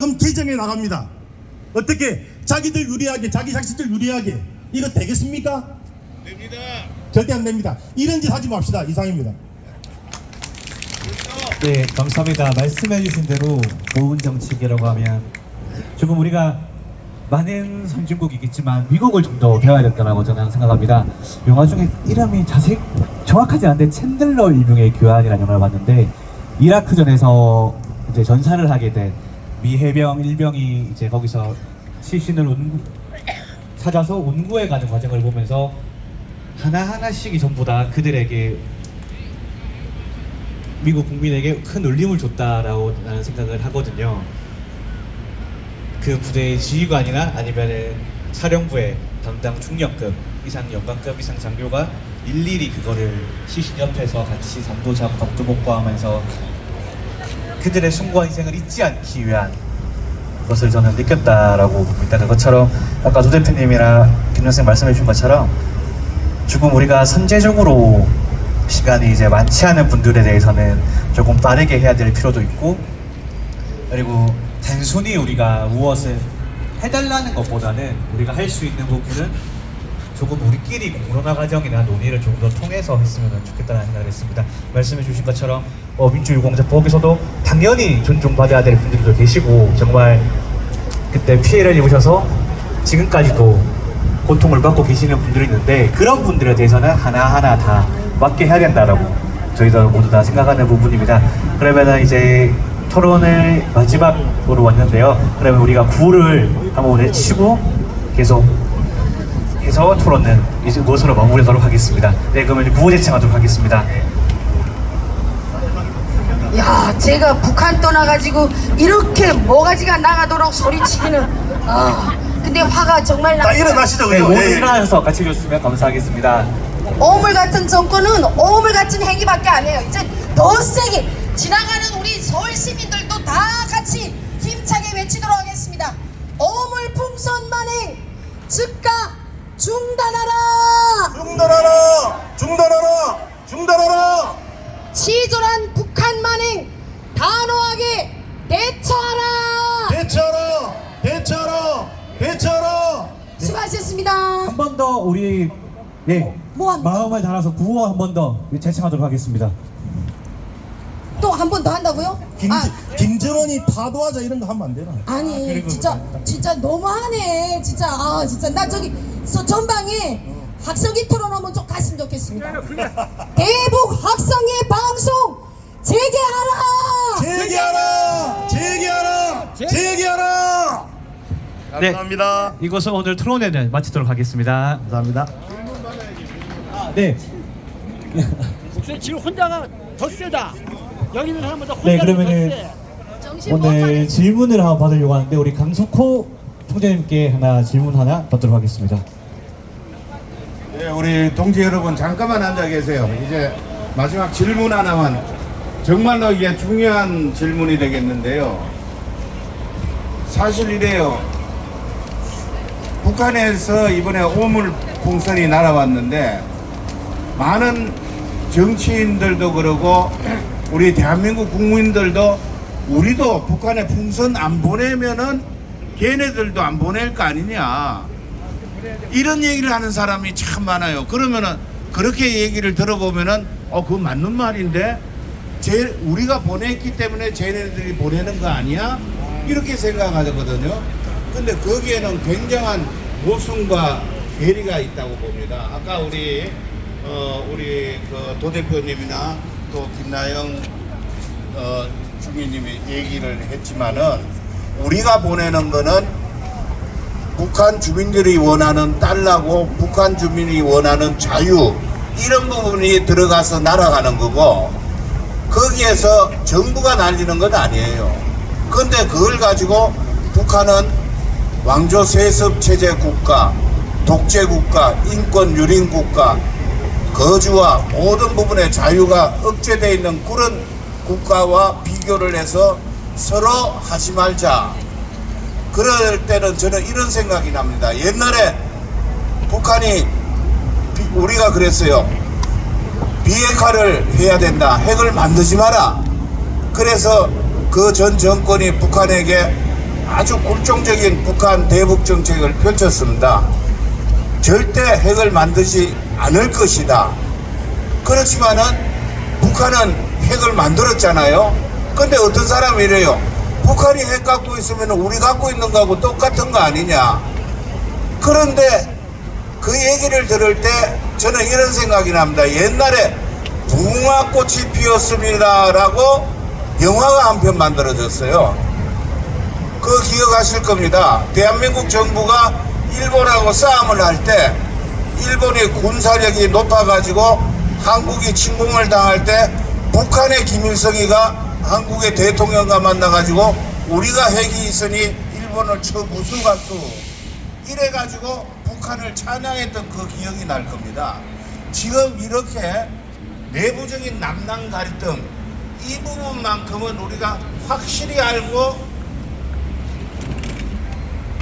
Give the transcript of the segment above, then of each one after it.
그럼 개정해 나갑니다. 어떻게 자기들 유리하게 자기 자식들 유리하게 이거 되겠습니까? 됩니다. 절대 안 됩니다. 이런 짓 하지 맙시다. 이상입니다. 네, 감사합니다. 말씀해주신 대로 좋은 정치계라고 하면 조금 우리가 많은 선진국이겠지만 미국을 좀 더 배워야 된다고 저는 생각합니다. 영화 중에 이름이 자세히 정확하지 않은데 챈들러 일병의 교환이라는 영화를 봤는데 이라크전에서 이제 전사를 하게 된 미 해병 일병이 이제 거기서 시신을 운구, 찾아서 운구해 가는 과정을 보면서 하나 하나씩이 전부 다 그들에게 미국 국민에게 큰 울림을 줬다라고 나는 생각을 하거든요. 그 부대의 지휘관이나 아니면은 사령부의 담당 중령급 이상 연관급 이상 장교가 일일이 그거를 시신 옆에서 같이 잠도 자고 밥도 먹고 하면서 그들의 숭고한 희생을 잊지 않기 위한 것을 저는 느꼈다라고 봅니다. 그것처럼 아까 조 대표님이랑 김영생 말씀해 주신 것처럼 조금 우리가 선제적으로 시간이 이제 많지 않은 분들에 대해서는 조금 빠르게 해야 될 필요도 있고 그리고 단순히 우리가 무엇을 해달라는 것보다는 우리가 할 수 있는 부분은 조금 우리끼리 공론화 과정이나 논의를 좀더 통해서 했으면 좋겠다는 생각을 했습니다. 말씀해 주신 것처럼 어, 민주유공자법에서도 당연히 존중받아야 될 분들도 계시고 정말 그때 피해를 입으셔서 지금까지도 고통을 받고 계시는 분들이 있는데 그런 분들에 대해서는 하나하나 다 맞게 해야 된다라고 저희도 모두 다 생각하는 부분입니다. 그러면은 이제 토론을 마지막으로 왔는데요. 그러면 우리가 구를 한번 외치고 계속 해서 토론은 이제 무엇으로 마무리하도록 하겠습니다. 네, 그러면 이제 구호 제청하도록 하겠습니다. 야, 제가 북한 떠나가지고 이렇게 모가지가 나가도록 소리치기는 아, 근데 화가 정말 자 나. 일어나시죠. 네, 그죠? 모두 예, 예. 일어나셔서 같이 해주시면 감사하겠습니다. 오물 같은 정권은 오물 같은 행위밖에 안 해요. 이제 더 세게 지나가는 우리 서울 시민들도 다 같이 힘차게 외치도록 하겠습니다. 오물 풍선 만행 즉각 중단하라. 중단하라! 중단하라! 중단하라! 치졸한 북한 만행 단호하게 대처하라. 대처하라! 대처하라! 대처하라! 수고하셨습니다. 한 번 더 우리 네뭐 한- 마음을 달아서 구호 한 번더 제청하도록 하겠습니다. 또 한 번 더 한다고요? 김, 아, 김정은이 파도하자 이런 거 하면 안 되나? 아니 진짜 진짜 너무하네 진짜 아 진짜 나 저기 저 전방에 학성기 토론하면 좀 갔으면 좋겠습니다 대북 학성의 방송 재개하라 재개하라! 재개하라! 재개하라! 네. 감사합니다. 이것은 오늘 토론회를 마치도록 하겠습니다. 감사합니다. 아, 네. 지금 혼자가 더 세다. 여기 있는 사람보다 혼자 네, 더 그러면은 세. 오늘 차리네. 질문을 한번 받으려고 하는데 우리 강석호 총재님께 하나 질문 하나 받도록 하겠습니다. 네, 우리 동지 여러분 잠깐만 앉아 계세요. 이제 마지막 질문 하나만 정말로 이게 중요한 질문이 되겠는데요. 사실 이래요. 북한에서 이번에 오물 풍선이 날아왔는데 많은 정치인들도 그러고 우리 대한민국 국민들도 우리도 북한에 풍선 안 보내면은 걔네들도 안 보낼 거 아니냐. 이런 얘기를 하는 사람이 참 많아요. 그러면은 그렇게 얘기를 들어보면은 어 그거 맞는 말인데 제 우리가 보냈기 때문에 쟤네들이 보내는 거 아니야? 이렇게 생각하거든요. 근데 거기에는 굉장한 모순과 괴리가 있다고 봅니다. 아까 우리 어 우리 그 도 대표님이나 또 김나영 어 주민님이 얘기를 했지만은 우리가 보내는 거는 북한 주민들이 원하는 달라고 북한 주민이 원하는 자유 이런 부분이 들어가서 날아가는 거고 거기에서 정부가 날리는 것 아니에요. 근데 그걸 가지고 북한은 왕조 세습 체제 국가, 독재 국가, 인권 유린 국가, 거주와 모든 부분의 자유가 억제되어 있는 그런 국가와 비교를 해서 서로 하지 말자. 그럴 때는 저는 이런 생각이 납니다. 옛날에 북한이 비- 우리가 그랬어요. 비핵화를 해야 된다. 핵을 만들지 마라. 그래서 그 전 정권이 북한에게 아주 굴종적인 북한 대북 정책을 펼쳤습니다. 절대 핵을 만들지 않을 것이다. 그렇지만은 북한은 핵을 만들었잖아요. 근데 어떤 사람이 이래요. 북한이 핵 갖고 있으면 우리 갖고 있는 거하고 똑같은 거 아니냐. 그런데 그 얘기를 들을 때 저는 이런 생각이 납니다. 옛날에 무궁화꽃이 피었습니다라고 영화가 한 편 만들어졌어요. 그 기억하실 겁니다. 대한민국 정부가 일본하고 싸움을 할 때 일본의 군사력이 높아가지고 한국이 침공을 당할 때 북한의 김일성이가 한국의 대통령과 만나가지고 우리가 핵이 있으니 일본을 쳐 무수가수 이래가지고 북한을 찬양했던 그 기억이 날 겁니다. 지금 이렇게 내부적인 남남 갈등 이 부분만큼은 우리가 확실히 알고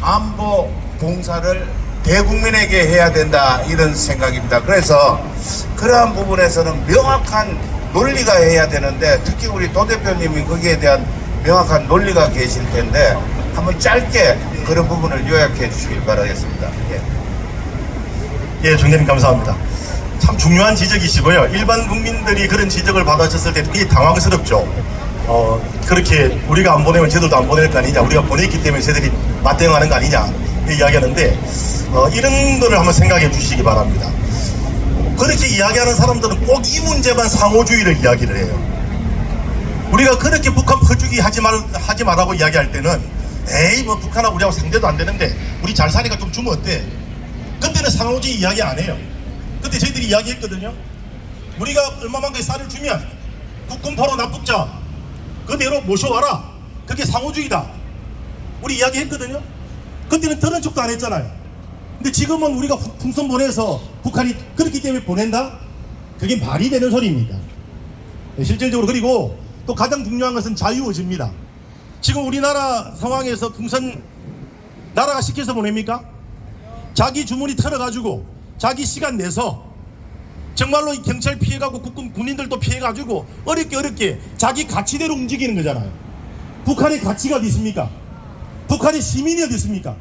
안보 봉사를 대국민에게 해야 된다 이런 생각입니다. 그래서 그러한 부분에서는 명확한 논리가 해야 되는데 특히 우리 도 대표님이 거기에 대한 명확한 논리가 계실 텐데 한번 짧게 그런 부분을 요약해 주시길 바라겠습니다. 예. 예, 중대님 감사합니다. 참 중요한 지적이시고요. 일반 국민들이 그런 지적을 받아쳤을 때 그게 당황스럽죠. 어, 그렇게 우리가 안 보내면 쟤들도 안 보낼 거 아니냐. 우리가 보냈기 때문에 쟤들이 맞대응하는 거 아니냐. 이야기하는데 어, 이런 거를 한번 생각해 주시기 바랍니다. 그렇게 이야기하는 사람들은 꼭 이 문제만 상호주의를 이야기를 해요. 우리가 그렇게 북한 퍼주기 하지 말 하지 말라고 이야기할 때는 에이 뭐 북한하고 우리하고 상대도 안 되는데 우리 잘 사니까 좀 주면 어때? 그때는 상호주의 이야기 안 해요. 그때 저희들이 이야기했거든요. 우리가 얼마만큼 쌀을 주면 국군포로 납북자 그대로 모셔와라. 그게 상호주의다. 우리 이야기했거든요. 그때는 들은 척도 안 했잖아요. 근데 지금은 우리가 풍선 보내서 북한이 그렇기 때문에 보낸다? 그게 말이 되는 소리입니다. 네, 실질적으로 그리고 또 가장 중요한 것은 자유의지입니다. 지금 우리나라 상황에서 풍선 나라가 시켜서 보냅니까? 자기 주머니 털어가지고 자기 시간 내서 정말로 이 경찰 피해가고 국군 군인들도 피해가지고 어렵게 어렵게 자기 가치대로 움직이는 거잖아요. 북한의 가치가 어디 있습니까? 북한의 시민이 어디 있습니까?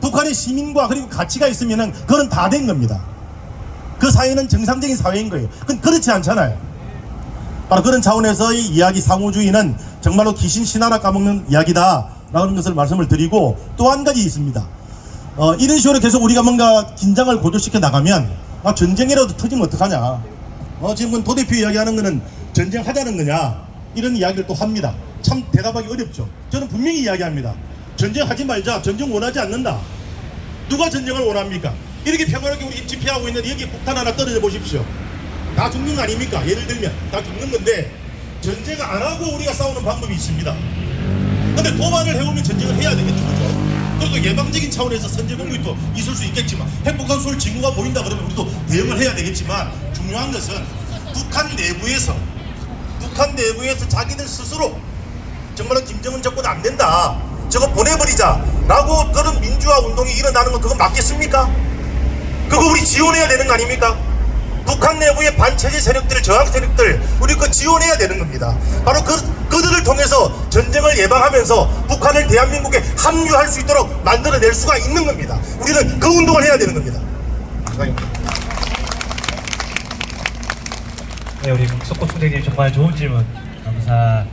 북한의 시민과 그리고 가치가 있으면은 그건 다 된 겁니다. 그 사회는 정상적인 사회인 거예요. 그건 그렇지 않잖아요. 바로 그런 차원에서의 이야기 상호주의는 정말로 귀신 신하나 까먹는 이야기다라는 것을 말씀을 드리고 또 한 가지 있습니다. 어, 이런 식으로 계속 우리가 뭔가 긴장을 고조시켜 나가면 아, 전쟁이라도 터지면 어떡하냐. 어, 지금 도 대표 이야기하는 거는 전쟁하자는 거냐. 이런 이야기를 또 합니다. 참 대답하기 어렵죠. 저는 분명히 이야기합니다. 전쟁하지 말자. 전쟁 원하지 않는다. 누가 전쟁을 원합니까? 이렇게 평화롭게 우리 집회하고 있는데 여기 폭탄 하나 떨어져 보십시오. 다 죽는 거 아닙니까? 예를 들면 다 죽는 건데 전쟁 안 하고 우리가 싸우는 방법이 있습니다. 근데 도발을 해오면 전쟁을 해야 되겠죠, 그죠? 그리고 예방적인 차원에서 선제 공격도 있을 수 있겠지만 핵폭탄 쏠 징후가 보인다 그러면 우리도 대응을 해야 되겠지만 중요한 것은 북한 내부에서 북한 내부에서 자기들 스스로 정말로 김정은 적보다 안 된다. 저거 보내버리자라고 그런 민주화 운동이 일어나는 건 그건 맞겠습니까? 그거 우리 지원해야 되는 거 아닙니까? 북한 내부의 반체제 세력들, 저항 세력들, 우리 그 지원해야 되는 겁니다. 바로 그, 그들을 통해서 전쟁을 예방하면서 북한을 대한민국에 합류할 수 있도록 만들어낼 수가 있는 겁니다. 우리는 그 운동을 해야 되는 겁니다. 네, 우리 석고 총재님 정말 좋은 질문 감사. 다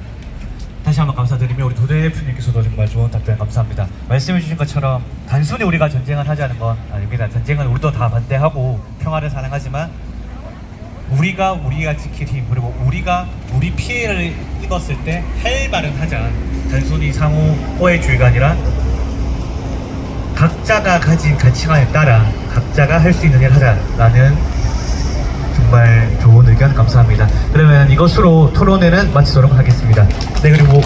시 한번 감사드리며 우리 도 대표님께서도 정말 좋은 답변 감사합니다. 말씀해주신 것처럼 단순히 우리가 전쟁을 하자는 건 아닙니다. 전쟁은 우리도 다 반대하고 평화를 사랑하지만 우리가 우리가 지킬 힘 그리고 우리가 우리 피해를 입었을 때 할 말은 하자. 단순히 상호 오해주의가 아니라 각자가 가진 가치관에 따라 각자가 할 수 있는 일을 하자라는 정말 좋은 의견 감사합니다. 그러면 이것으로 토론회는 마치도록 하겠습니다. 네 그리고